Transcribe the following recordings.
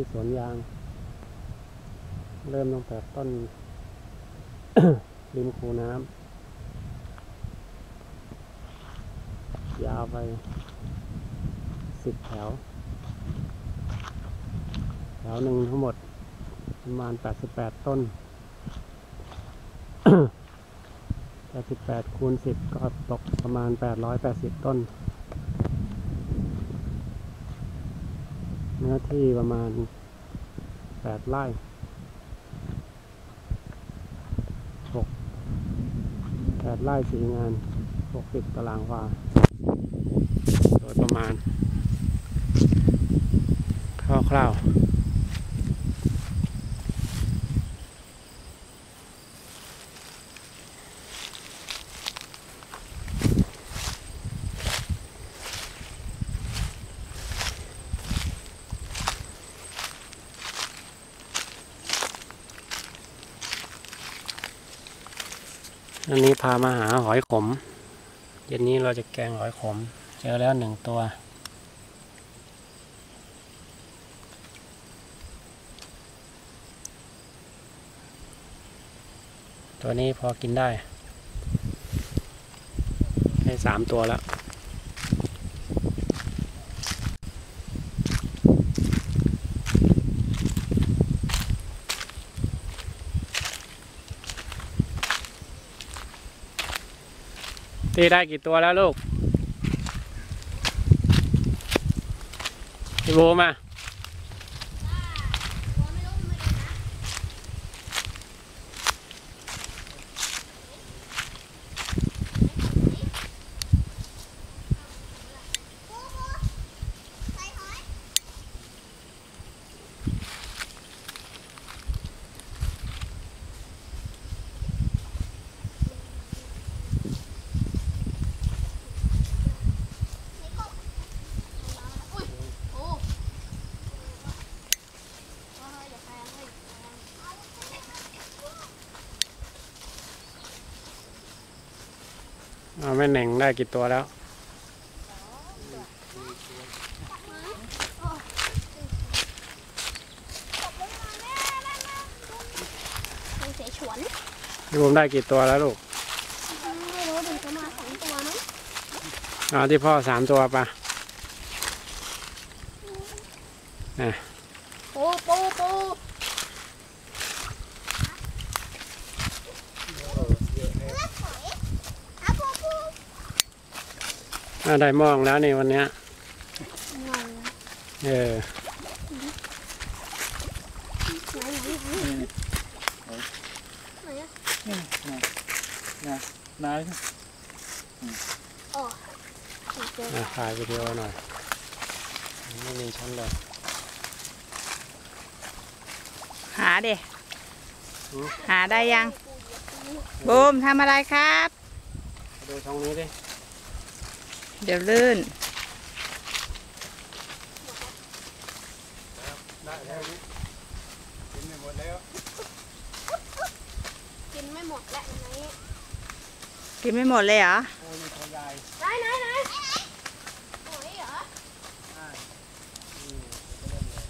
ที่สวนยาง เริ่มตั้งแต่ต้น ริมคูน้ำยาวไปสิบแถว แถวหนึ่งทั้งหมด ประมาณ 88 ต้น 88คูณ10 ก็ตกประมาณ 880 ต้น เนื้อที่ประมาณแปดไร่หกแปดไร่สี่งานหกสิบตารางวาโดยประมาณคร่าวๆ อันนี้พามาหาหอยขม เย็นนี้เราจะแกงหอยขม เจอแล้วหนึ่งตัว ตัวนี้พอกินได้ ให้สามตัวแล้ว ตีได้กี่ตัวแล้วลูกพี่บูมา อุ้ยโอ้เฮ้ยอย่าแพงเฮ้ย เอา แม่เหน่งได้กี่ตัวแล้วมันเสียฉวนพี่บูมได้กี่ตัวแล้วลูกไม่รู้ถึงจะมาสองตัวมั้งเอาที่พ่อสามตัวปะปูปูปูอะปูปู อ่าได้มองแล้วนี่วันเนี้ยงงเออไหนไหนไหนไหนอะนายอ๋อเจออะถ่ายวิดีโอหน่อย ไม่มีชั้นเลย หาเด็หาได้ยังบูมทำอะไรครับ ดูช่องนี้ดิ เดี๋ยวลื่น ได้แล้วนี่กินไปหมดแล้วกินไม่หมดแล้วไหนกินไม่หมดเลยเหรอโอ้ยมีตัวใหญ่ไหนไหนไหนหอยเหรอ ได้นี่ก็เล่นเลย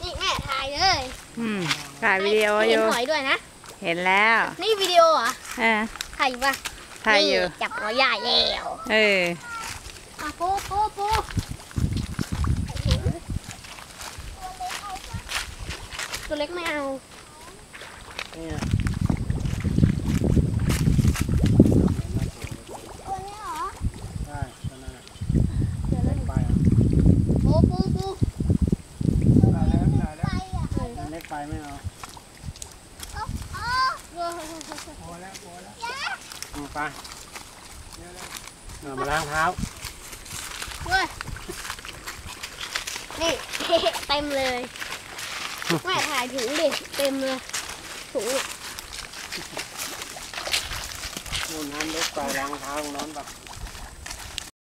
นี่แม่ถ่ายเลยอืมถ่ายวิดีโออเห็นยู่ หอยด้วยนะ เห็นแล้วนี่วิดีโอเหรอเออถ่ายอยู่ปะถ่ายอยู่ นี่จับหอยใหญ่แล้วเออ อะปูปูปูตัวเล็กไม่เอานี่ไง ตัวนี้เหรอ ได้ตัวนั้นน่ะ เดี๋ยว เล็กไปอะ ปูปูปู ได้แล้วได้แล้ว เออ เล็กไปไม่เอา เออ พอแล้วพอแล้วเอา ไปเดี๋ยวๆเอามาล้างเท้าเว้ยนี่ เต็มเลยแม่ถ่ายถุงดิเต็มเลยถุงอะนู่นน้ำเล็กไปล้างเท้าตรงโน้นปะ